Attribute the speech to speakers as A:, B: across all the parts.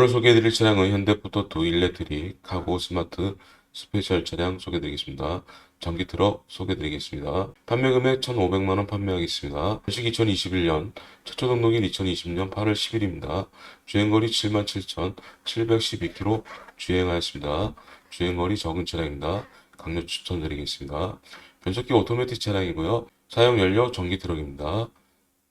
A: 오늘 소개해드릴 차량은 현대포터 두 일렉트릭 카고 스마트 스페셜 차량 소개드리겠습니다. 전기 트럭 소개드리겠습니다. 판매 금액 1,500만원 판매하겠습니다. 현식 2021년 최초 등록일 2020년 8월 10일입니다. 주행거리 77,712km 주행하였습니다. 주행거리 적은 차량입니다. 강력 추천드리겠습니다. 변속기 오토매틱 차량이고요. 사용 연료 전기 트럭입니다.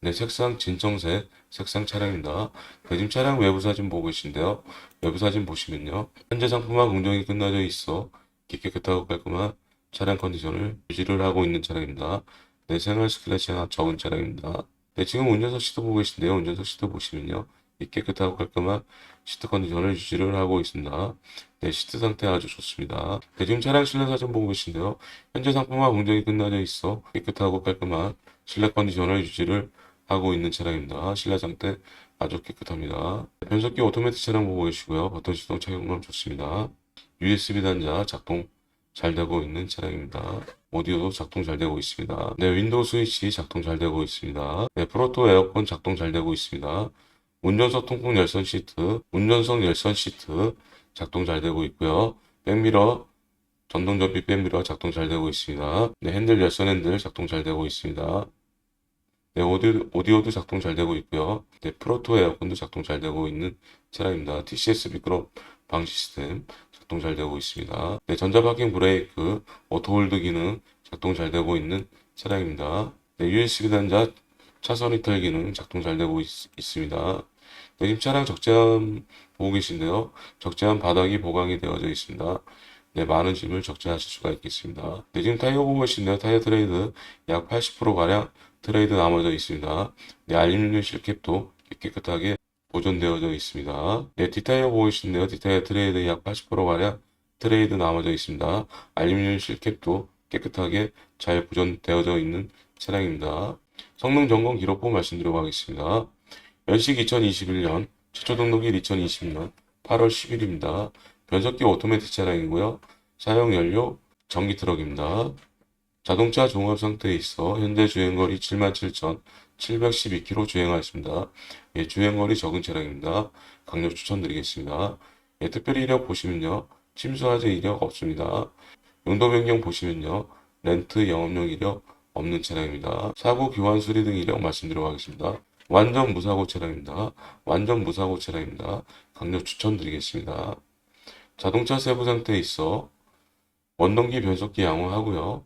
A: 네, 색상 진정색 색상 차량입니다. 대짐 차량 외부 사진 보고 계신데요. 외부 사진 보시면요. 현재 상품화 공정이 끝나져 있어 깨끗하고 깔끔한 차량 컨디션을 유지를 하고 있는 차량입니다. 네, 생활 스크래치가 적은 차량입니다. 네, 지금 운전석 시트 보고 계신데요. 운전석 시트 보시면요. 이 깨끗하고 깔끔한 시트 컨디션을 유지를 하고 있습니다. 네, 시트 상태 아주 좋습니다. 네, 지금 차량 실내 사진 보고 계신데요. 현재 상품화 공정이 끝나져 있어 깨끗하고 깔끔한 실내 컨디션을 유지를 하고 있는 차량입니다. 실내 상태 아주 깨끗합니다. 변속기 오토매틱 차량 보고 계시고요. 버튼 시동 착용감 좋습니다. USB 단자 작동 잘 되고 있는 차량입니다. 오디오도 작동 잘 되고 있습니다. 네, 윈도우 스위치 작동 잘 되고 있습니다. 네, 프로토 에어컨 작동 잘 되고 있습니다. 운전석 통풍 열선 시트, 운전석 열선 시트 작동 잘 되고 있고요. 백미러, 전동 접비 백미러 작동 잘 되고 있습니다. 네, 핸들 열선 핸들 작동 잘 되고 있습니다. 네, 오디오, 오디오도 작동 잘 되고 있고요. 네, 프로토 에어컨도 작동 잘 되고 있는 차량입니다. TCS 미끄럼 방지 시스템 작동 잘 되고 있습니다. 네, 전자 파킹 브레이크, 오토홀드 기능 작동 잘 되고 있는 차량입니다. 네, USB 단자 차선 이탈 기능 작동 잘 되고 있, 습니다 네, 지금 차량 적재함 보고 계신데요. 적재함 바닥이 보강이 되어져 있습니다. 네, 많은 짐을 적재하실 수가 있겠습니다. 네, 지금 타이어 보고 계신데요. 타이어 트레이드 약 80%가량 트레이드 남아져 있습니다. 네, 알루미늄 실캡도 깨끗하게 보존되어져 있습니다. 네, 뒷타이어 보고 계신데요. 뒷타이어 트레이드 약 80%가량 트레이드 남아져 있습니다. 알루미늄 실캡도 깨끗하게 잘 보존되어져 있는 차량입니다. 성능 점검 기록부 말씀드리도록 하겠습니다. 연식 2021년, 최초 등록일 2020년 8월 10일입니다. 변속기 오토매틱 차량이고요. 사용 연료 전기 트럭입니다. 자동차 종합 상태에 있어 현재 주행거리 77,712km 주행하였습니다. 예, 주행거리 적은 차량입니다. 강력 추천드리겠습니다. 예, 특별히 이력 보시면요. 침수화재 이력 없습니다. 용도 변경 보시면요. 렌트 영업용 이력 없는 차량입니다. 사고 교환 수리 등 이력 말씀드리도록 하겠습니다. 완전 무사고 차량입니다. 완전 무사고 차량입니다. 강력 추천드리겠습니다. 자동차 세부 상태에 있어 원동기 변속기 양호하고요.